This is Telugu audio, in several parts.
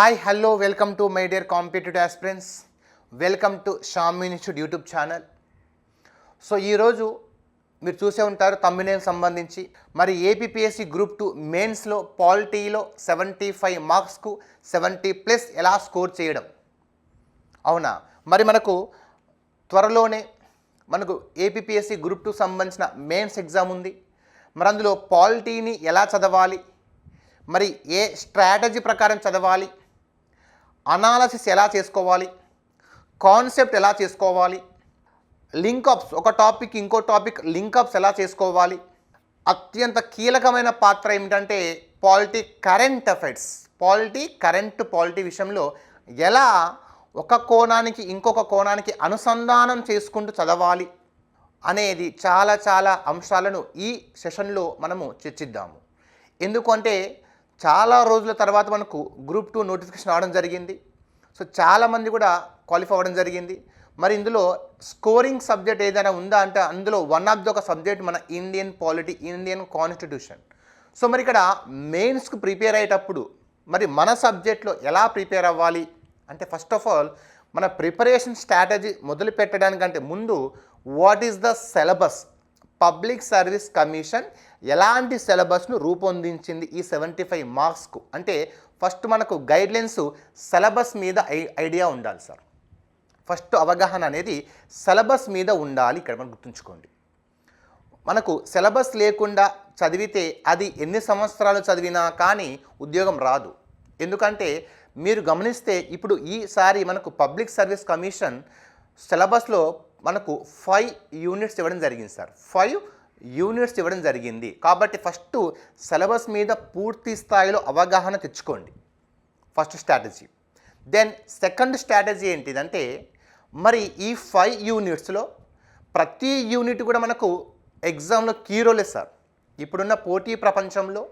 Hi hello welcome to my dear competitive aspirants welcome to Sham institute YouTube channel so ఈరోజు మీరు చూసే ఉంటారు తమ్మినేకి సంబంధించి. మరి ఏపీఎస్సి గ్రూప్ టూ మెయిన్స్లో పాలిటీలో సెవెంటీ ఫైవ్ మార్క్స్కు సెవెంటీ ప్లస్ ఎలా స్కోర్ చేయడం? అవునా? మరి మనకు త్వరలోనే మనకు ఏపీఎస్సి గ్రూప్ టూ సంబంధించిన మెయిన్స్ ఎగ్జామ్ ఉంది. మరి అందులో పాలిటీని ఎలా చదవాలి? మరి ఏ స్ట్రాటజీ ప్రకారం చదవాలి? అనాలసిస్ ఎలా చేసుకోవాలి? కాన్సెప్ట్ ఎలా చేసుకోవాలి? లింకప్స్ ఒక టాపిక్ ఇంకో టాపిక్ లింకప్స్ ఎలా చేసుకోవాలి? అత్యంత కీలకమైన పాత్ర ఏమిటంటే polity current affairs polity current polity విషయంలో ఎలా ఒక కోణానికి ఇంకొక కోణానికి అనుసంధానం చేసుకుంటూ చదవాలి అనేది చాలా చాలా అంశాలను ఈ సెషన్లో మనము చర్చిద్దాము. ఎందుకంటే చాలా రోజుల తర్వాత మనకు గ్రూప్ టూ నోటిఫికేషన్ రావడం జరిగింది. సో చాలామంది కూడా క్వాలిఫై అవ్వడం జరిగింది. మరి ఇందులో స్కోరింగ్ సబ్జెక్ట్ ఏదైనా ఉందా అంటే అందులో వన్ ఆఫ్ ది ఒక సబ్జెక్ట్ మన Indian polity Indian constitution. So మరి ఇక్కడ మెయిన్స్కి ప్రిపేర్ అయ్యేటప్పుడు మరి మన సబ్జెక్ట్లో ఎలా ప్రిపేర్ అవ్వాలి అంటే ఫస్ట్ ఆఫ్ ఆల్ మన ప్రిపరేషన్ స్ట్రాటజీ మొదలు పెట్టడానికంటే ముందు what is the syllabus? Public service commission ఎలాంటి సిలబస్ను రూపొందించింది ఈ సెవెంటీ ఫైవ్ మార్క్స్కు? అంటే ఫస్ట్ మనకు గైడ్లైన్స్ సిలబస్ మీద ఐ- ఐడియా ఉండాలి సార్. ఫస్ట్ అవగాహన అనేది సిలబస్ మీద ఉండాలి ఇక్కడ మనం గుర్తుంచుకోండి. మనకు సిలబస్ లేకుండా చదివితే అది ఎన్ని సంవత్సరాలు చదివినా కానీ ఉద్యోగం రాదు. ఎందుకంటే మీరు గమనిస్తే ఇప్పుడు ఈసారి మనకు పబ్లిక్ సర్వీస్ కమిషన్ సిలబస్లో మనకు ఫైవ్ యూనిట్స్ ఇవ్వడం జరిగింది సార్. ఫైవ్ యూనిట్స్ ఇవ్వడం జరిగింది. కాబట్టి ఫస్ట్ సిలబస్ మీద పూర్తి స్థాయిలో అవగాహన తెచ్చుకోండి. First strategy. Then second strategy ఏంటిదంటే మరి ఈ ఫైవ్ యూనిట్స్లో ప్రతి యూనిట్ కూడా మనకు ఎగ్జామ్లో కీ రోలే సార్. ఇప్పుడున్న పోటీ ప్రపంచంలో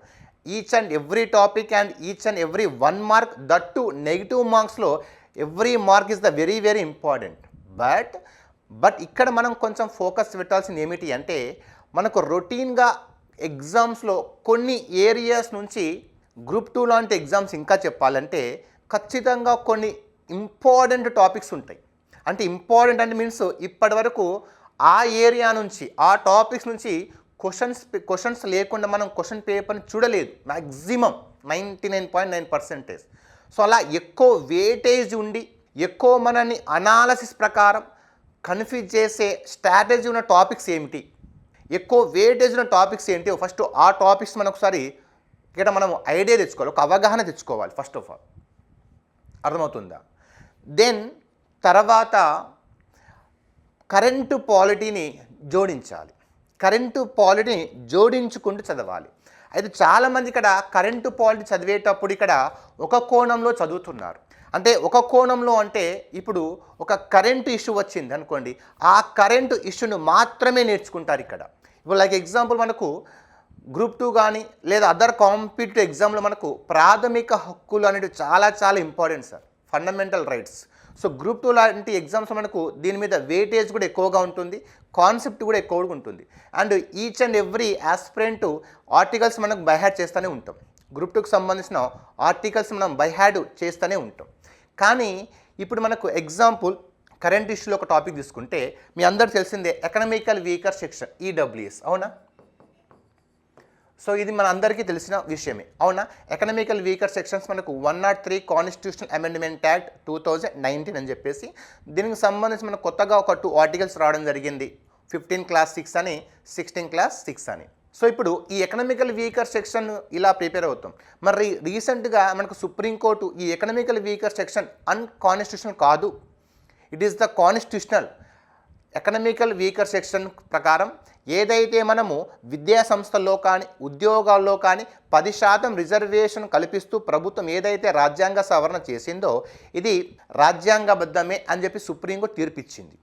each and every topic and each and every one mark that to negative మార్క్స్లో every mark is the very very important. But but ఇక్కడ మనం కొంచెం ఫోకస్ పెట్టాల్సింది ఏమిటి అంటే మనకు రొటీన్గా ఎగ్జామ్స్లో కొన్ని ఏరియాస్ నుంచి గ్రూప్ టూ లాంటి ఎగ్జామ్స్ ఇంకా చెప్పాలంటే ఖచ్చితంగా కొన్ని ఇంపార్టెంట్ టాపిక్స్ ఉంటాయి. అంటే ఇంపార్టెంట్ అంటే మీన్స్ ఇప్పటి వరకు ఆ ఏరియా నుంచి ఆ టాపిక్స్ నుంచి క్వశ్చన్స్ క్వశ్చన్స్ లేకుండా మనం క్వశ్చన్ పేపర్ని చూడలేదు. Maximum ninety nine point nine percentage. So అలా ఎక్కువ వేటేజ్ ఉండి ఎక్కువ మనని అనాలసిస్ ప్రకారం కన్ఫ్యూజ్ చేసే స్ట్రాటజీ ఉన్న టాపిక్స్ ఏమిటి? ఎక్కువ వేటేజ్ ఉన్న టాపిక్స్ ఏంటి? ఫస్ట్ ఆ టాపిక్స్ మనం ఒకసారి ఇక్కడ మనం ఐడియా తెచ్చుకోవాలి ఒక అవగాహన తెచ్చుకోవాలి ఫస్ట్ ఆఫ్ ఆల్ అర్థమవుతుందా? దెన్ తర్వాత కరెంటు పాలిటీని జోడించాలి. కరెంటు పాలిటీని జోడించుకుంటూ చదవాలి. అయితే చాలామంది ఇక్కడ కరెంటు పాలిటీ చదివేటప్పుడు ఇక్కడ ఒక కోణంలో చదువుతున్నారు. అంటే ఒక కోణంలో అంటే ఇప్పుడు ఒక కరెంటు ఇష్యూ వచ్చింది అనుకోండి ఆ కరెంటు ఇష్యూను మాత్రమే నేర్చుకుంటారు ఇక్కడ. ఇప్పుడు లైక్ ఎగ్జాంపుల్ మనకు గ్రూప్ టూ కానీ లేదా అదర్ కాంపిటేటివ్ ఎగ్జామ్లో మనకు ప్రాథమిక హక్కులు అనేవి చాలా చాలా important sir fundamental rights so group two లాంటి ఎగ్జామ్స్ మనకు దీని మీద వెయిటేజ్ కూడా ఎక్కువగా ఉంటుంది కాన్సెప్ట్ కూడా ఎక్కువగా ఉంటుంది. And each and every aspirant articles మనకు బైహాడ్ చేస్తూనే ఉంటాం. గ్రూప్ టూకి సంబంధించిన ఆర్టికల్స్ మనం బైహాడ్ చేస్తూనే ఉంటాం. కానీ ఇప్పుడు మనకు ఎగ్జాంపుల్ కరెంట్ ఇష్యూలో ఒక టాపిక్ తీసుకుంటే మీ అందరు తెలిసిందే ఎకనామికల్ వీకర్ సెక్షన్ ఈడబ్ల్యూఎస్ అవునా? సో ఇది మన అందరికీ తెలిసిన విషయమే అవునా? ఎకనామికల్ వీకర్ సెక్షన్స్ మనకు one not three constitutional amendment act two thousand nineteen అని చెప్పేసి దీనికి సంబంధించి మనకు కొత్తగా ఒక టూ ఆర్టికల్స్ రావడం జరిగింది ఫిఫ్టీన్ క్లాస్ సిక్స్ అని సిక్స్టీన్ క్లాస్ సిక్స్ అని. సో ఇప్పుడు ఈ ఎకనామికల్ వీకర్ సెక్షన్ ఇలా ప్రిపేర్ అవుతాం. మరి రీసెంట్గా మనకు సుప్రీంకోర్టు ఈ ఎకనామికల్ వీకర్ సెక్షన్ అన్కాన్స్టిట్యూషనల్ కాదు. It is the constitutional economical weaker section ప్రకారం ఏదైతే మనము విద్యా సంస్థల్లో కానీ ఉద్యోగాల్లో కానీ పది శాతం రిజర్వేషన్ కల్పిస్తూ ప్రభుత్వం ఏదైతే రాజ్యాంగ సవరణ చేసిందో ఇది రాజ్యాంగబద్ధమే అని చెప్పి సుప్రీంకోర్టు తీర్పిచ్చింది.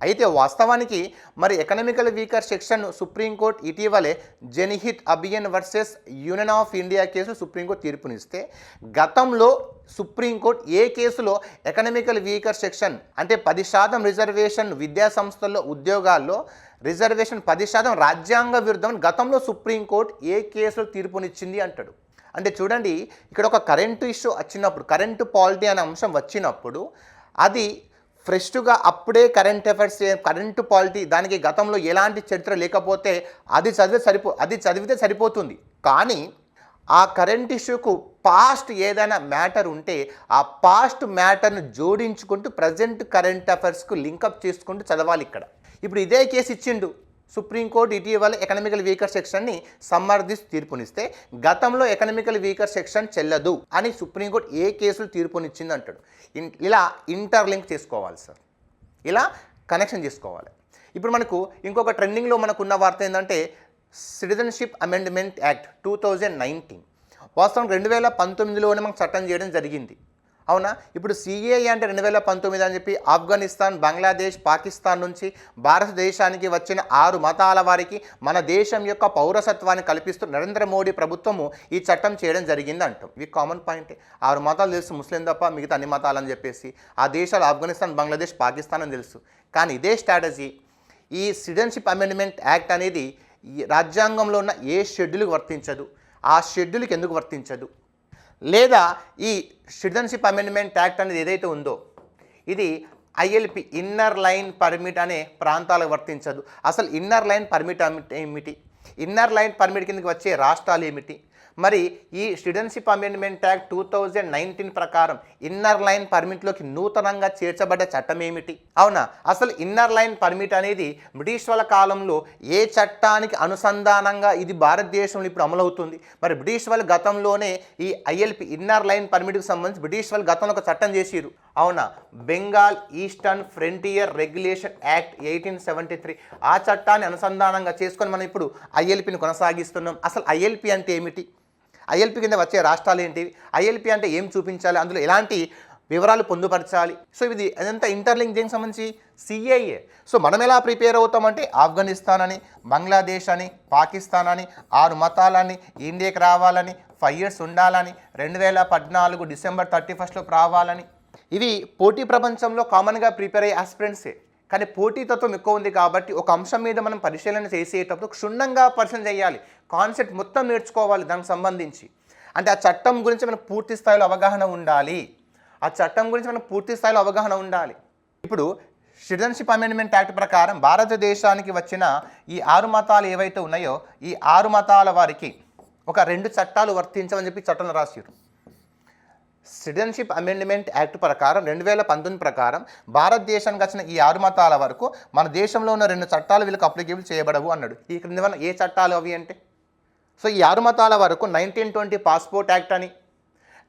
అయితే వాస్తవానికి మరి ఎకనామికల్ వీకర్ సెక్షన్ సుప్రీంకోర్టు ఇటీవలే Janhit Abhiyan versus union of India case supreme court తీర్పునిస్తే గతంలో సుప్రీంకోర్టు ఏ కేసులో ఎకనామికల్ వీకర్ సెక్షన్ అంటే పది శాతం రిజర్వేషన్ విద్యా సంస్థల్లో ఉద్యోగాల్లో రిజర్వేషన్ పది శాతం రాజ్యాంగ విరుద్ధం గతంలో సుప్రీంకోర్టు ఏ కేసులో తీర్పునిచ్చింది అంటాడు. అంటే చూడండి ఇక్కడ ఒక కరెంటు ఇష్యూ వచ్చినప్పుడు కరెంటు పాలిటీ అనే అంశం వచ్చినప్పుడు అది ఫ్రెష్గా అప్పుడే కరెంట్ అఫైర్స్ కరెంటు పాలిటీ దానికి గతంలో ఎలాంటి చరిత్ర లేకపోతే అది చదివితే సరిపో అది చదివితే సరిపోతుంది. కానీ ఆ కరెంట్ ఇష్యూకు పాస్ట్ ఏదైనా మ్యాటర్ ఉంటే ఆ పాస్ట్ మ్యాటర్ను జోడించుకుంటూ ప్రజెంట్ కరెంట్ అఫైర్స్కు లింకప్ చేసుకుంటూ చదవాలి ఇక్కడ. ఇప్పుడు ఇదే కేసు ఇచ్చిండు. సుప్రీంకోర్టు ఇటీవల ఎకనామికల్ వీకర్ సెక్షన్ని సమర్థిస్తూ తీర్పునిస్తే గతంలో ఎకనామికల్ వీకర్ సెక్షన్ చెల్లదు అని సుప్రీంకోర్టు ఏ కేసులు తీర్పునిచ్చింది అంటాడు. ఇలా ఇంటర్లింక్ చేసుకోవాలి సార్. ఇలా కనెక్షన్ చేసుకోవాలి. ఇప్పుడు మనకు ఇంకొక ట్రెండింగ్లో మనకు ఉన్న వార్త ఏంటంటే citizenship amendment act two thousand nineteen వాస్తవం రెండు వేల పంతొమ్మిదిలోనే మనకు చట్టం చేయడం జరిగింది. అవునా? ఇప్పుడు సిఏఏ అంటే రెండు వేల పంతొమ్మిది అని చెప్పి ఆఫ్ఘనిస్తాన్ బంగ్లాదేశ్ పాకిస్తాన్ నుంచి భారతదేశానికి వచ్చిన ఆరు మతాల వారికి మన దేశం యొక్క పౌరసత్వాన్ని కల్పిస్తూ నరేంద్ర మోడీ ప్రభుత్వము ఈ చట్టం చేయడం జరిగింది అంటాం ఇది కామన్ పాయింట్. ఆరు మతాలు తెలుసు ముస్లిం తప్ప మిగతా అన్ని మతాలు అని చెప్పేసి. ఆ దేశాలు ఆఫ్ఘనిస్తాన్ బంగ్లాదేశ్ పాకిస్తాన్ అని తెలుసు. కానీ ఇదే స్ట్రాటజీ. ఈ సిటిజన్షిప్ అమెండ్మెంట్ యాక్ట్ అనేది ఈ రాజ్యాంగంలో ఉన్న ఏ షెడ్యూల్కి వర్తించదు. ఆ షెడ్యూల్కి ఎందుకు వర్తించదు? లేదా ఈ సిటిజన్షిప్ అమెండ్మెంట్ యాక్ట్ అనేది ఏదైతే ఉందో ఇది ఐఎల్పి ఇన్నర్ లైన్ పర్మిట్ అనే ప్రాంతాలకు వర్తించదు. అసలు ఇన్నర్ లైన్ పర్మిట్ ఏమిటి? ఇన్నర్ లైన్ పర్మిట్ కిందకి వచ్చే రాష్ట్రాలు ఏమిటి? మరి ఈ citizenship amendment act two thousand nineteen ప్రకారం ఇన్నర్ లైన్ పర్మిట్లోకి నూతనంగా చేర్చబడ్డ చట్టం ఏమిటి? అవునా? అసలు ఇన్నర్ లైన్ పర్మిట్ అనేది బ్రిటిష్ వాళ్ళ కాలంలో ఏ చట్టానికి అనుసంధానంగా ఇది భారతదేశంలో ఇప్పుడు అమలవుతుంది? మరి బ్రిటిష్ వాళ్ళు గతంలోనే ఈ ఐఎల్పి ఇన్నర్ లైన్ పర్మిట్కి సంబంధించి బ్రిటిష్ వాళ్ళు గతంలో ఒక చట్టం చేసిరు అవునా? Bengal eastern frontier regulation act eighteen seventy three ఆ చట్టాన్ని అనుసంధానంగా చేసుకొని మనం ఇప్పుడు ఐఎల్పిని కొనసాగిస్తున్నాం. అసలు ఐఎల్పి అంటే ఏమిటి? ఐఎల్పి కింద వచ్చే రాష్ట్రాలు ఏంటివి ఐఎల్పి అంటే ఏం చూపించాలి? అందులో ఎలాంటి వివరాలు పొందుపరచాలి? సో ఇది అదంతా ఇంటర్లింక్ దేనికి సంబంధించి? సిఐఏ సో మనం ఎలా ప్రిపేర్ అవుతామంటే ఆఫ్ఘనిస్తాన్ అని బంగ్లాదేశ్ అని పాకిస్తాన్ అని ఆరు మతాలని ఇండియాకి రావాలని ఫైవ్ ఇయర్స్ ఉండాలని రెండు వేల పద్నాలుగు డిసెంబర్ థర్టీ ఫస్ట్లో రావాలని. ఇవి పోటీ ప్రపంచంలో కామన్గా ప్రిపేర్ అయ్యే ఆస్పిరెంట్సే కానీ పోటీతత్వం ఎక్కువ ఉంది కాబట్టి ఒక అంశం మీద మనం పరిశీలన చేసేటప్పుడు క్షుణ్ణంగా పరిశీలన చేయాలి. కాన్సెప్ట్ మొత్తం నేర్చుకోవాలి దానికి సంబంధించి. అంటే ఆ చట్టం గురించి మనకు పూర్తి స్థాయిలో అవగాహన ఉండాలి. ఆ చట్టం గురించి మనకు పూర్తి స్థాయిలో అవగాహన ఉండాలి. ఇప్పుడు సిటిజన్షిప్ అమెండ్మెంట్ యాక్ట్ ప్రకారం భారతదేశానికి వచ్చిన ఈ ఆరు మతాలు ఏవైతే ఉన్నాయో ఈ ఆరు మతాల వారికి ఒక రెండు చట్టాలు వర్తించమని చెప్పి చట్టంలో రాసిరు సిటిజన్షిప్ అమెండ్మెంట్ యాక్ట్ ప్రకారం రెండు వేల పంతొమ్మిది ప్రకారం భారతదేశానికి వచ్చిన ఈ ఆరు మతాల వరకు మన దేశంలో ఉన్న రెండు చట్టాలు వీళ్ళకి అప్లికేబుల్ చేయబడవు అన్నాడు. ఈ క్రింద వల్ల ఏ చట్టాలు అవి అంటే? సో ఈ ఆరు మతాల వరకు నైన్టీన్ ట్వంటీ పాస్పోర్ట్ యాక్ట్ అని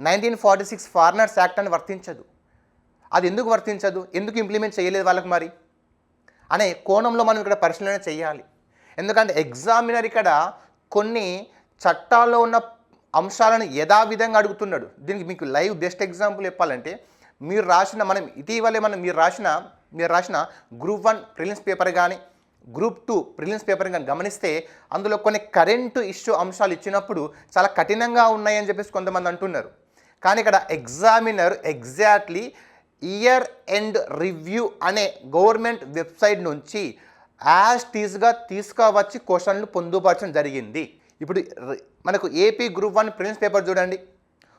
nineteen forty six foreigners act అని వర్తించదు. అది ఎందుకు వర్తించదు? ఎందుకు ఇంప్లిమెంట్ చేయలేదు వాళ్ళకి మరి? అనే కోణంలో మనం ఇక్కడ పరిశీలన చేయాలి. ఎందుకంటే ఎగ్జామినర్ ఇక్కడ కొన్ని చట్టాల్లో ఉన్న అంశాలను యథావిధంగా అడుగుతున్నాడు. దీనికి మీకు లైవ్ బెస్ట్ ఎగ్జాంపుల్ చెప్పాలంటే మీరు రాసిన మనం ఇటీవలే మనం మీరు రాసిన మీరు రాసిన గ్రూప్ వన్ ప్రిలిమ్స్ పేపర్ కానీ గ్రూప్ టూ ప్రిలిమ్స్ పేపర్ కానీ గమనిస్తే అందులో కొన్ని కరెంటు ఇష్యూ అంశాలు ఇచ్చినప్పుడు చాలా కఠినంగా ఉన్నాయని చెప్పేసి కొంతమంది అంటున్నారు. కానీ ఇక్కడ examiner exactly year end review అనే గవర్నమెంట్ వెబ్సైట్ నుంచి యాజ్ టీజ్గా తీసుకువచ్చి క్వశ్చన్లు పొందుపరచడం జరిగింది. ఇప్పుడు మనకు AP group one prince paper చూడండి.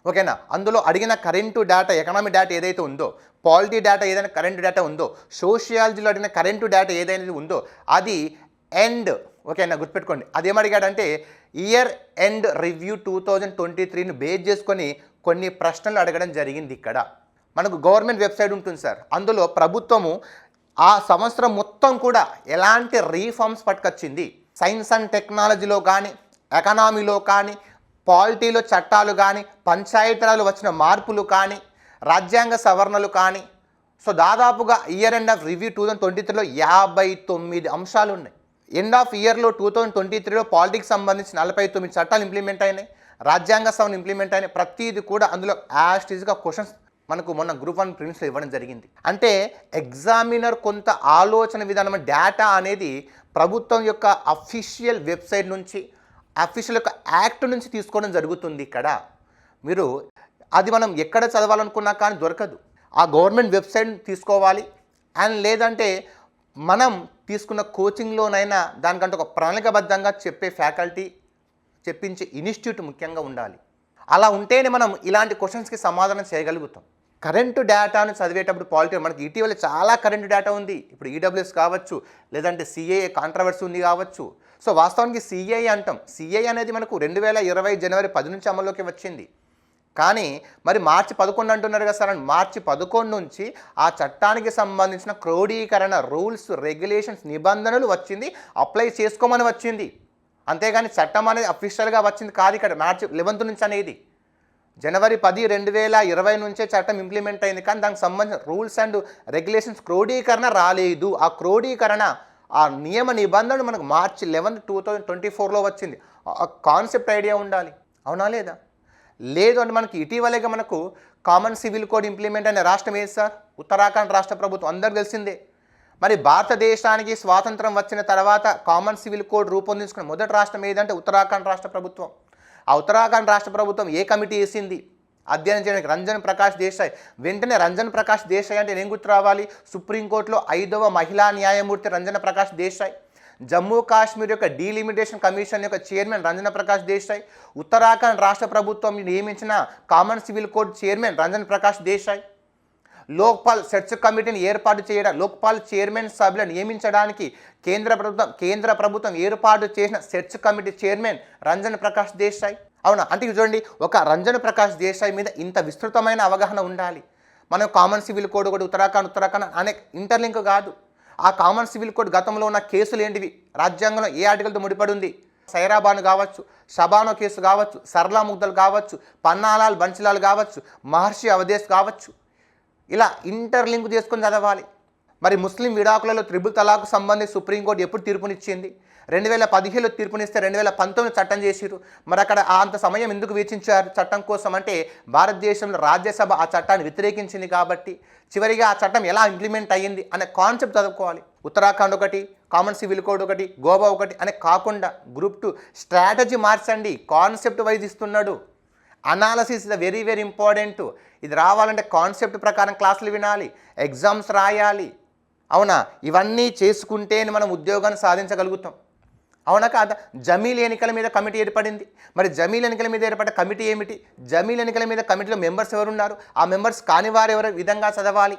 ఓకేనా? అందులో అడిగిన కరెంటు డేటా ఎకనామిక్ డేటా ఏదైతే ఉందో పాలిటీ డేటా ఏదైనా కరెంటు డేటా ఉందో సోషియాలజీలో అడిగిన కరెంటు డేటా ఏదైనా ఉందో అది ఎండ్ ఓకేనా? గుర్తుపెట్టుకోండి. అదేమడిగాడంటే year end review two thousand twenty త్రీని బేస్ చేసుకొని కొన్ని ప్రశ్నలు అడగడం జరిగింది ఇక్కడ. మనకు గవర్నమెంట్ వెబ్సైట్ ఉంటుంది సార్. అందులో ప్రభుత్వము ఆ సంవత్సరం మొత్తం కూడా ఎలాంటి రీఫార్మ్స్ పట్టుకొచ్చింది? సైన్స్ అండ్ టెక్నాలజీలో కానీ ఎకనామీలో కానీ పాలిటీలో చట్టాలు కానీ పంచాయతీరాలు వచ్చిన మార్పులు కానీ రాజ్యాంగ సవరణలు కానీ. సో దాదాపుగా year end of review two thousand twenty త్రీలో యాభై తొమ్మిది అంశాలు ఉన్నాయి. ఎండ్ ఆఫ్ ఇయర్లో టూ థౌజండ్ ట్వంటీ త్రీలో పాలిటిక్స్ సంబంధించి నలభై తొమ్మిది చట్టాలు ఇంప్లిమెంట్ అయినాయి. రాజ్యాంగ సవరణ ఇంప్లిమెంట్ అయినాయి. ప్రతిదీ కూడా అందులో యాస్టీజ్గా క్వశ్చన్స్ మనకు మొన్న గ్రూప్ వన్ ప్రిన్స్లో ఇవ్వడం జరిగింది. అంటే ఎగ్జామినర్ కొంత ఆలోచన విధానం డేటా అనేది ప్రభుత్వం యొక్క అఫీషియల్ వెబ్సైట్ నుంచి అఫీషియల్ యొక్క యాక్ట్ నుంచి తీసుకోవడం జరుగుతుంది ఇక్కడ. మీరు అది మనం ఎక్కడ చదవాలనుకున్నా కానీ దొరకదు. ఆ గవర్నమెంట్ వెబ్సైట్ తీసుకోవాలి. అండ్ లేదంటే మనం తీసుకున్న కోచింగ్లోనైనా దానికంటే ఒక ప్రణాళికబద్ధంగా చెప్పే ఫ్యాకల్టీ చెప్పించే ఇన్స్టిట్యూట్ ముఖ్యంగా ఉండాలి. అలా ఉంటేనే మనం ఇలాంటి క్వశ్చన్స్కి సమాధానం చేయగలుగుతాం. కరెంటు డేటాను చదివేటప్పుడు పాలిటీ మనకి ఇటీవల చాలా కరెంటు డేటా ఉంది. ఇప్పుడు ఈడబ్ల్యూఎస్ కావచ్చు లేదంటే సిఏఏ కాంట్రవర్సీ ఉంది కావచ్చు. సో వాస్తవానికి సిఐ అంటాం. సిఐ అనేది మనకు రెండు వేల ఇరవై జనవరి పది నుంచి అమల్లోకి వచ్చింది. కానీ మరి మార్చి పదకొండు అంటున్నారు కదా సార్ మార్చి పదకొండు నుంచి ఆ చట్టానికి సంబంధించిన క్రోడీకరణ రూల్స్ రెగ్యులేషన్స్ నిబంధనలు వచ్చింది. అప్లై చేసుకోమని వచ్చింది. అంతేగాని చట్టం అనేది అఫీషియల్గా వచ్చింది కాదు ఇక్కడ మార్చి లెవెన్త్ నుంచి అనేది. జనవరి పది రెండు వేల ఇరవై నుంచే చట్టం ఇంప్లిమెంట్ అయింది. కానీ దానికి సంబంధించిన రూల్స్ అండ్ రెగ్యులేషన్స్ క్రోడీకరణ రాలేదు. ఆ క్రోడీకరణ ఆ నియమ నిబంధనలు మనకు March eleventh two thousand twenty ఫోర్లో వచ్చింది. ఆ కాన్సెప్ట్ ఐడియా ఉండాలి. అవునా లేదా? లేదు అంటే మనకి ఇటీవలేగా మనకు కామన్ సివిల్ కోడ్ ఇంప్లిమెంట్ అనే రాష్ట్రం ఏది సార్? ఉత్తరాఖండ్ రాష్ట్ర ప్రభుత్వం. అందరు తెలిసిందే. మరి భారతదేశానికి స్వాతంత్రం వచ్చిన తర్వాత కామన్ సివిల్ కోడ్ రూపొందించుకున్న మొదటి రాష్ట్రం ఏదంటే ఉత్తరాఖండ్ రాష్ట్ర ప్రభుత్వం. ఆ ఉత్తరాఖండ్ రాష్ట్ర ప్రభుత్వం ఏ కమిటీ వేసింది? అధ్యయనం చేయడానికి రంజన్ ప్రకాష్ దేశాయ్. వెంటనే రంజన్ ప్రకాష్ దేశాయ్ అంటే నేను గుర్తు రావాలి. సుప్రీంకోర్టులో ఐదవ మహిళా న్యాయమూర్తి రంజన ప్రకాష్ దేశాయ్. జమ్మూ కాశ్మీర్ యొక్క డీలిమిటేషన్ కమిషన్ యొక్క చైర్మన్ రంజన ప్రకాష్ దేశాయ్. ఉత్తరాఖండ్ రాష్ట్ర ప్రభుత్వం నియమించిన common civil code chairman Ranjan Prakash Desai. Lokpal search కమిటీని ఏర్పాటు చేయడం లోక్పాల్ చైర్మన్ సభ్యులను నియమించడానికి కేంద్ర ప్రభుత్వం కేంద్ర ప్రభుత్వం ఏర్పాటు చేసిన search committee chairman Ranjan Prakash Desai. అవునా? అంటే చూడండి ఒక రంజన్ ప్రకాష్ దేశాయ్ మీద ఇంత విస్తృతమైన అవగాహన ఉండాలి. మనం కామన్ సివిల్ కోడ్ కూడా ఉత్తరాఖండ్ ఉత్తరాఖండ్ అనే ఇంటర్లింక్ కాదు. ఆ కామన్ సివిల్ కోడ్ గతంలో ఉన్న కేసులు ఏంటివి? రాజ్యాంగంలో ఏ ఆర్టికల్తో ముడిపడి ఉంది సైరాబాను కావచ్చు షబానో కేసు కావచ్చు సర్లా ముగ్ధలు కావచ్చు పన్నాలాల్ బన్సిలాల్ కావచ్చు మహర్షి అవధేశ్ కావచ్చు. ఇలా ఇంటర్లింక్ చేసుకొని చదవాలి. మరి ముస్లిం విడాకులలో త్రిబుల్ తలాకు సంబంధించి సుప్రీంకోర్టు ఎప్పుడు తీర్పునిచ్చింది? రెండు వేల పదిహేడులో తీర్పునిస్తే రెండు వేల పంతొమ్మిది చట్టం చేసిరు మరి అక్కడ అంత సమయం ఎందుకు వేచించారు చట్టం కోసం అంటే భారతదేశంలో రాజ్యసభ ఆ చట్టాన్ని వ్యతిరేకించింది కాబట్టి. చివరిగా ఆ చట్టం ఎలా ఇంప్లిమెంట్ అయ్యింది అనే కాన్సెప్ట్ చదువుకోవాలి. ఉత్తరాఖండ్ ఒకటి కామన్ సివిల్ కోడ్ ఒకటి గోవా ఒకటి అనే కాకుండా గ్రూప్ టూ స్ట్రాటజీ మార్చండి. కాన్సెప్ట్ వైజ్ ఇస్తున్నాడు. Analysis is very very important ఇది రావాలంటే కాన్సెప్ట్ ప్రకారం క్లాసులు వినాలి ఎగ్జామ్స్ రాయాలి. అవునా? ఇవన్నీ చేసుకుంటేనే మనం ఉద్యోగాన్ని సాధించగలుగుతాం. అవునా కాదా? జమీల్ ఎన్నికల మీద కమిటీ ఏర్పడింది. మరి జమీల్ ఎన్నికల మీద ఏర్పడ్డ కమిటీ ఏమిటి? జమీల్ ఎన్నికల మీద కమిటీలో మెంబర్స్ ఎవరున్నారు? ఆ మెంబర్స్ కాని వారు ఎవరు? విధంగా చదవాలి.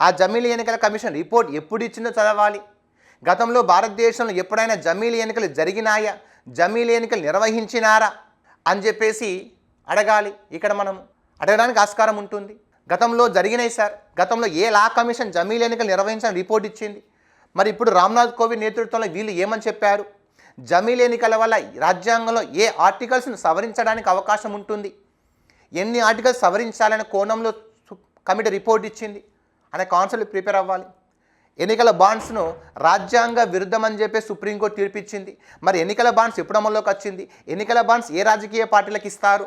ఆ జమీల్ ఎన్నికల కమిషన్ రిపోర్ట్ ఎప్పుడు ఇచ్చిందో చదవాలి. గతంలో భారతదేశంలో ఎప్పుడైనా జమీల్ ఎన్నికలు జరిగినాయా? జమీల్ ఎన్నికలు నిర్వహించినారా? అని చెప్పేసి అడగాలి. ఇక్కడ మనం అడగడానికి ఆస్కారం ఉంటుంది. గతంలో జరిగినాయి సార్. గతంలో ఏ లా కమిషన్ జమీల్ ఎన్నికలు నిర్వహించిన రిపోర్ట్ ఇచ్చింది? మరి ఇప్పుడు రామ్నాథ్ కోవింద్ నేతృత్వంలో వీళ్ళు ఏమని చెప్పారు? జమీల్ ఎన్నికల వల్ల రాజ్యాంగంలో ఏ ఆర్టికల్స్ను సవరించడానికి అవకాశం ఉంటుంది? ఎన్ని ఆర్టికల్స్ సవరించాలనే కోణంలో కమిటీ రిపోర్ట్ ఇచ్చింది. అనే కాన్సెప్ట్ ప్రిపేర్ అవ్వాలి. ఎన్నికల బాండ్స్ను రాజ్యాంగ విరుద్ధమని చెప్పి సుప్రీంకోర్టు తీర్పిచ్చింది. మరి ఎన్నికల బాండ్స్ ఎప్పుడు అమల్లోకి వచ్చింది? ఎన్నికల బాండ్స్ ఏ రాజకీయ పార్టీలకు ఇస్తారు?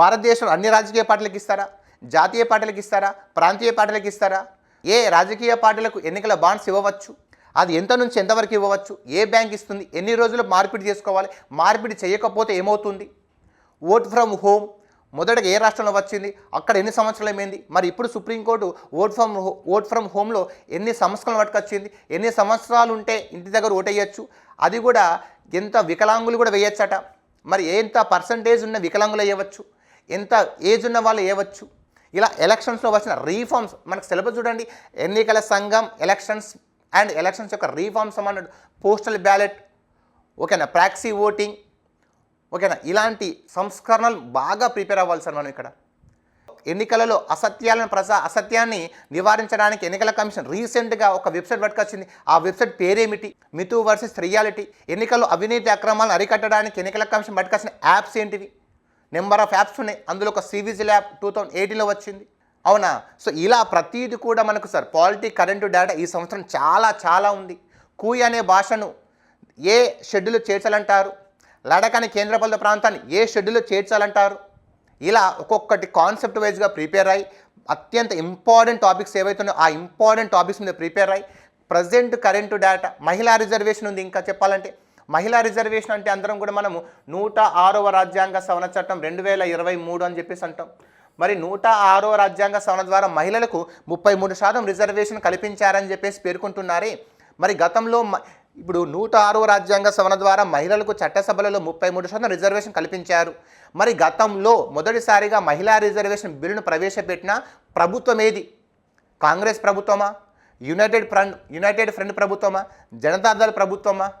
భారతదేశంలో అన్ని రాజకీయ పార్టీలకు ఇస్తారా? జాతీయ పార్టీలకు ఇస్తారా? ప్రాంతీయ పార్టీలకు ఇస్తారా? ఏ రాజకీయ పార్టీలకు ఎన్నికల బాండ్స్ ఇవ్వవచ్చు? అది ఎంత నుంచి ఎంతవరకు ఇవ్వవచ్చు? ఏ బ్యాంక్ ఇస్తుంది? ఎన్ని రోజులు మార్పిడి చేసుకోవాలి? మార్పిడి చేయకపోతే ఏమవుతుంది? ఓట్ ఫ్రమ్ హోమ్ మొదటగా ఏ రాష్ట్రంలో వచ్చింది? అక్కడ ఎన్ని సంవత్సరాలు ఏమైంది? మరి ఇప్పుడు supreme court vote from vote from హోమ్లో ఎన్ని సంవత్సరాలు పట్టుకొచ్చింది? ఎన్ని సంవత్సరాలు ఉంటే ఇంటి దగ్గర ఓట్ అది కూడా ఎంత వికలాంగులు కూడా వేయచ్చట. మరి ఎంత పర్సంటేజ్ ఉన్న వికలాంగులు వేయవచ్చు? ఎంత ఏజ్ ఉన్న వాళ్ళు వేయవచ్చు ఇలా ఎలక్షన్స్లో వచ్చిన రీఫార్మ్స్ మనకు సిలబస్ చూడండి ఎన్నికల సంఘం ఎలక్షన్స్ అండ్ ఎలక్షన్స్ యొక్క రీఫార్మ్స్ అన్నాడు పోస్టల్ బ్యాలెట్ ఓకేనా ప్రాక్సీ ఓటింగ్ ఓకేనా ఇలాంటి సంస్కరణలు బాగా ప్రిపేర్ అవ్వాలి సార్ మనం ఇక్కడ. ఎన్నికలలో అసత్యాలను ప్రసా అసత్యాన్ని నివారించడానికి ఎన్నికల కమిషన్ రీసెంట్గా ఒక వెబ్సైట్ పట్టుకొచ్చింది. ఆ వెబ్సైట్ పేరేమిటి? మితు వర్సెస్ రియాలిటీ ఎన్నికల్లో అవినీతి అక్రమాలను అరికట్టడానికి ఎన్నికల కమిషన్ పట్టుకొచ్చిన యాప్స్ ఏంటివి? నెంబర్ ఆఫ్ యాప్స్ ఉన్నాయి. అందులో ఒక సివిజిల్ యాప్ టూ థౌజండ్ ఎయిటీన్లో వచ్చింది. అవునా? సో ఇలా ప్రతిదీ కూడా మనకు సార్ పాలిటీ కరెంటు డేటా ఈ సంవత్సరం చాలా చాలా ఉంది. కూయ్ అనే భాషను ఏ షెడ్యూల్ చేర్చాలంటారు? లడక్ అనే కేంద్రపాలిత ప్రాంతాన్ని ఏ షెడ్యూల్ చేర్చాలంటారు? ఇలా ఒక్కొక్కటి కాన్సెప్ట్ వైజ్గా ప్రిపేర్ అయ్యి అత్యంత ఇంపార్టెంట్ టాపిక్స్ ఏవైతున్నాయో ఆ ఇంపార్టెంట్ టాపిక్స్ మీద ప్రిపేర్ అయ్యి ప్రజెంట్ కరెంటు డేటా మహిళా రిజర్వేషన్ ఉంది ఇంకా చెప్పాలంటే. మహిళా రిజర్వేషన్ అంటే అందరం కూడా మనము నూట ఆరవ రాజ్యాంగ సవరణ చట్టం రెండు వేల ఇరవై మూడు అని చెప్పేసి అంటాం. మరి నూట ఆరో రాజ్యాంగ సవరణ ద్వారా మహిళలకు ముప్పై మూడు శాతం రిజర్వేషన్ కల్పించారని చెప్పేసి పేర్కొంటున్నారే. మరి గతంలో మ- ఇప్పుడు నూట ఆరో రాజ్యాంగ సవరణ ద్వారా మహిళలకు చట్టసభలలో ముప్పై మూడు శాతం రిజర్వేషన్ కల్పించారు. మరి గతంలో మొదటిసారిగా మహిళా రిజర్వేషన్ బిల్లును ప్రవేశపెట్టిన ప్రభుత్వం ఏది కాంగ్రెస్ ప్రభుత్వమా? యునైటెడ్ ఫ్రంట్ యునైటెడ్ ఫ్రంట్ ప్రభుత్వమా? జనతాదళ ప్రభుత్వమా?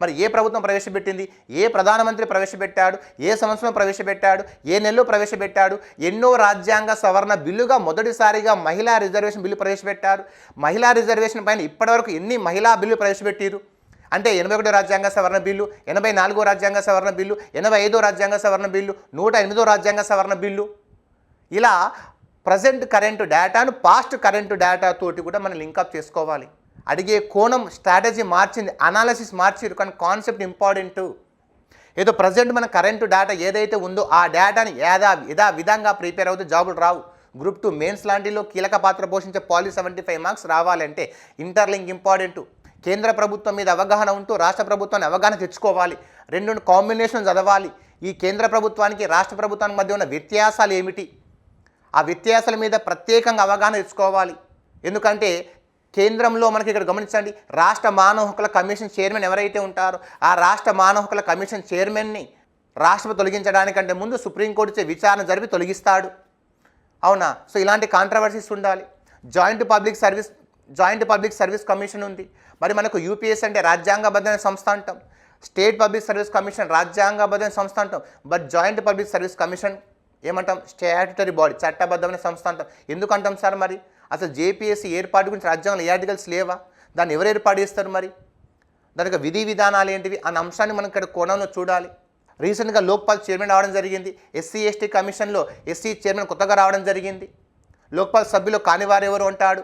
మరి ఏ ప్రభుత్వం ప్రవేశపెట్టింది? ఏ ప్రధానమంత్రి ప్రవేశపెట్టాడు? ఏ సంవత్సరం ప్రవేశపెట్టాడు? ఏ నెలలో ప్రవేశపెట్టాడు? ఎన్నో రాజ్యాంగ సవరణ బిల్లుగా మొదటిసారిగా మహిళా రిజర్వేషన్ బిల్లు ప్రవేశపెట్టారు. మహిళా రిజర్వేషన్ పైన ఇప్పటివరకు ఎన్ని మహిళా బిల్లు ప్రవేశపెట్టారు అంటే ఎనభై ఒకటో రాజ్యాంగ సవరణ బిల్లు ఎనభై నాలుగో రాజ్యాంగ సవరణ బిల్లు ఎనభై ఐదో రాజ్యాంగ సవరణ బిల్లు నూట ఎనిమిదో రాజ్యాంగ సవరణ బిల్లు. ఇలా ప్రజెంట్ కరెంటు డేటాను పాస్ట్ కరెంటు డేటా తోటి కూడా మనం లింకప్ చేసుకోవాలి. అడిగే కోణం స్ట్రాటజీ మార్చింది అనాలసిస్ మార్చిరు కానీ కాన్సెప్ట్ ఇంపార్టెంట్ ఏదో ప్రజెంట్ మన కరెంటు డేటా ఏదైతే ఉందో ఆ డేటాని ఏదా యథా విధంగా ప్రిపేర్ అవుతూ జాబులు రావు. గ్రూప్ టూ మెయిన్స్ లాంటిలో కీలక పాత్ర పోషించే పాలి సెవెంటీ ఫైవ్ మార్క్స్ రావాలంటే ఇంటర్లింక్ ఇంపార్టెంట్ కేంద్ర ప్రభుత్వం మీద అవగాహన ఉంటూ రాష్ట్ర ప్రభుత్వాన్ని అవగాహన తెచ్చుకోవాలి. రెండు కాంబినేషన్ చదవాలి. ఈ కేంద్ర ప్రభుత్వానికి రాష్ట్ర ప్రభుత్వానికి మధ్య ఉన్న వ్యత్యాసాలు ఏమిటి? ఆ వ్యత్యాసాల మీద ప్రత్యేకంగా అవగాహన తెచ్చుకోవాలి. ఎందుకంటే కేంద్రంలో మనకి ఇక్కడ గమనించండి రాష్ట్ర మానవ హక్కుల కమిషన్ చైర్మన్ ఎవరైతే ఉంటారో ఆ రాష్ట్ర మానవ హక్కుల కమిషన్ చైర్మన్ని రాష్ట్రపతి తొలగించడానికంటే ముందు సుప్రీంకోర్టు ఇచ్చే విచారణ జరిపి తొలగిస్తాడు. అవునా? సో ఇలాంటి కాంట్రవర్సీస్ ఉండాలి. Joint public service joint public service commission ఉంది. మరి మనకు యూపీఎస్ అంటే రాజ్యాంగబద్ధమైన సంస్థ అంటాం. స్టేట్ పబ్లిక్ సర్వీస్ కమిషన్ రాజ్యాంగబద్ధమైన సంస్థ అంటాం. But joint public service commission ఏమంటాం? స్టాట్యుటరీ బాడీ చట్టబద్ధమైన సంస్థ అంటాం. ఎందుకంటాం సార్ మరి? అసలు జేపీఎస్సీ ఏర్పాటు గురించి రాజ్యాంగంలో ఏ ఆర్టికల్స్ లేవా? దాన్ని ఎవరు ఏర్పాటు చేస్తారు మరి? దానికి విధి విధానాలు ఏంటివి? అన్న అంశాన్ని మనం ఇక్కడ కోణంలో చూడాలి. రీసెంట్గా లోక్పాల్ చైర్మన్ రావడం జరిగింది. ఎస్సీ ఎస్టీ కమిషన్లో ఎస్సీ చైర్మన్ కొత్తగా రావడం జరిగింది. లోక్పాల్ సభ్యులు కానివారు ఎవరు అంటాడు?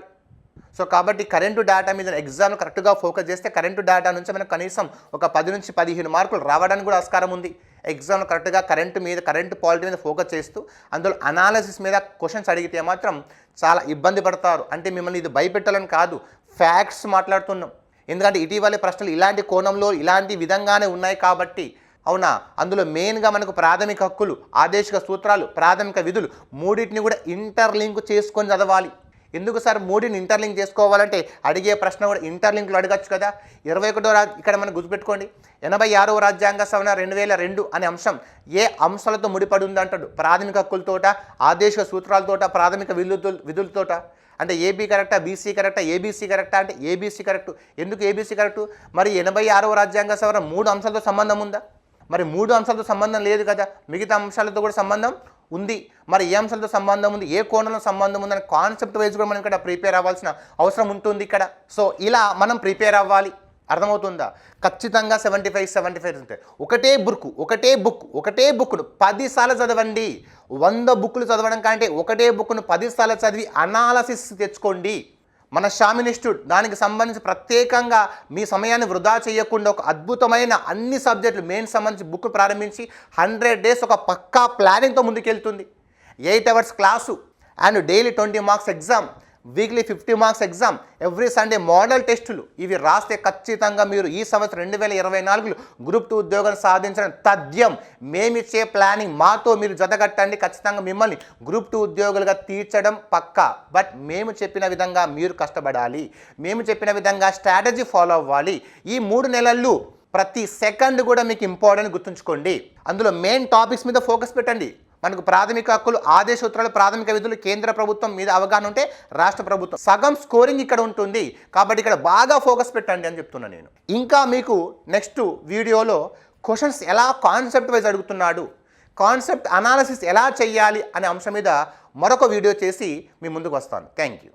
సో కాబట్టి కరెంటు డేటా మీద ఎగ్జామ్ కరెక్ట్గా ఫోకస్ చేస్తే కరెంటు డేటా నుంచి మనకు కనీసం ఒక పది నుంచి పదిహేను మార్కులు రావడానికి కూడా ఆస్కారం ఉంది. ఎగ్జామ్ కరెక్ట్గా కరెంటు మీద కరెంట్ పాలిటీ మీద ఫోకస్ చేస్తూ అందులో అనాలసిస్ మీద క్వశ్చన్స్ అడిగితే మాత్రం చాలా ఇబ్బంది పడతారు. అంటే మిమ్మల్ని ఇది భయపెట్టాలని కాదు ఫ్యాక్ట్స్ మాట్లాడుతున్నాం. ఎందుకంటే ఇటీవల ప్రశ్నలు ఇలాంటి కోణంలో ఇలాంటి విధంగానే ఉన్నాయి కాబట్టి అవునా? అందులో మెయిన్గా మనకు ప్రాథమిక హక్కులు ఆదేశిక సూత్రాలు ప్రాథమిక విధులు మూడింటిని కూడా ఇంటర్లింక్ చేసుకొని చదవాలి. ఎందుకు సార్ మూడిని ఇంటర్లింక్ చేసుకోవాలంటే? అడిగే ప్రశ్న కూడా ఇంటర్లింక్లో అడగచ్చు కదా. ఇరవై ఒకటో రా ఇక్కడ మనం గుర్తుపెట్టుకోండి. ఎనభై ఆరవ రాజ్యాంగ సవరణ రెండు వేల రెండు అనే అంశం ఏ అంశాలతో ముడిపడి ఉంది అంటాడు ప్రాథమిక హక్కులతోట ఆదేశిక సూత్రాలతోట ప్రాథమిక విధులతో విధులతోట అంటే ఏబీ కరెక్టా బీసీ కరెక్టా ఏబీసీ కరెక్టా అంటే ఏబీసీ కరెక్ట్. ఎందుకు ఏబీసీ కరెక్ట్? మరి ఎనభై ఆరవ రాజ్యాంగ సవరణ మూడు అంశాలతో సంబంధం ఉందా? మరి మూడు అంశాలతో సంబంధం లేదు కదా. మిగతా అంశాలతో కూడా సంబంధం ఉంది. మరి ఏ అంశాలతో సంబంధం ఉంది? ఏ కోణంలో సంబంధం ఉందని కాన్సెప్ట్ వైజ్ కూడా మనం ఇక్కడ ప్రిపేర్ అవ్వాల్సిన అవసరం ఉంటుంది ఇక్కడ. సో ఇలా మనం ప్రిపేర్ అవ్వాలి. అర్థమవుతుందా? ఖచ్చితంగా సెవెంటీ ఫైవ్ సెవెంటీ ఫైవ్ ఉంటాయి ఒకటే బుక్ ఒకటే బుక్ ఒకటే బుక్ను పదిసార్లు చదవండి. వంద బుక్లు చదవడం కంటే ఒకటే బుక్ను పదిసార్లు చదివి అనాలసిస్ తెచ్చుకోండి. మన షామ్ ఇన్స్టిట్యూట్ దానికి సంబంధించి ప్రత్యేకంగా మీ సమయాన్ని వృధా చేయకుండా ఒక అద్భుతమైన అన్ని సబ్జెక్టులు మెయిన్ సంబంధించి బుక్ ప్రారంభించి హండ్రెడ్ డేస్ ఒక పక్కా ప్లానింగ్తో ముందుకెళ్తుంది. Eight hours class and daily twenty marks exam. Weekly fifty marks exam. Every Sunday model టెస్టులు. ఇవి రాస్తే ఖచ్చితంగా మీరు ఈ సంవత్సరం రెండు వేల ఇరవై నాలుగులో గ్రూప్ టూ ఉద్యోగాలు సాధించడం తథ్యం. మేమిచ్చే ప్లానింగ్ మాతో మీరు జతగట్టండి ఖచ్చితంగా మిమ్మల్ని గ్రూప్ టూ ఉద్యోగులుగా తీర్చడం పక్కా. బట్ మేము చెప్పిన విధంగా మీరు కష్టపడాలి. మేము చెప్పిన విధంగా స్ట్రాటజీ ఫాలో అవ్వాలి. ఈ మూడు నెలల్లో ప్రతి సెకండ్ కూడా మీకు ఇంపార్టెంట్ గుర్తుంచుకోండి. అందులో మెయిన్ టాపిక్స్ మీద ఫోకస్ పెట్టండి. మనకు ప్రాథమిక హక్కులు ఆదేశ సూత్రాలు ప్రాథమిక విధులు కేంద్ర ప్రభుత్వం మీద అవగాహన ఉంటే రాష్ట్ర ప్రభుత్వం. సగం స్కోరింగ్ ఇక్కడ ఉంటుంది. కాబట్టి ఇక్కడ బాగా ఫోకస్ పెట్టండి అని చెప్తున్నాను నేను. ఇంకా మీకు నెక్స్ట్ వీడియోలో క్వశ్చన్స్ ఎలా కాన్సెప్ట్ వైజ్ అడుగుతున్నాడు కాన్సెప్ట్ అనాలసిస్ ఎలా చేయాలి అనే అంశం మీద మరొక వీడియో చేసి మీ ముందుకు వస్తాను. Thank you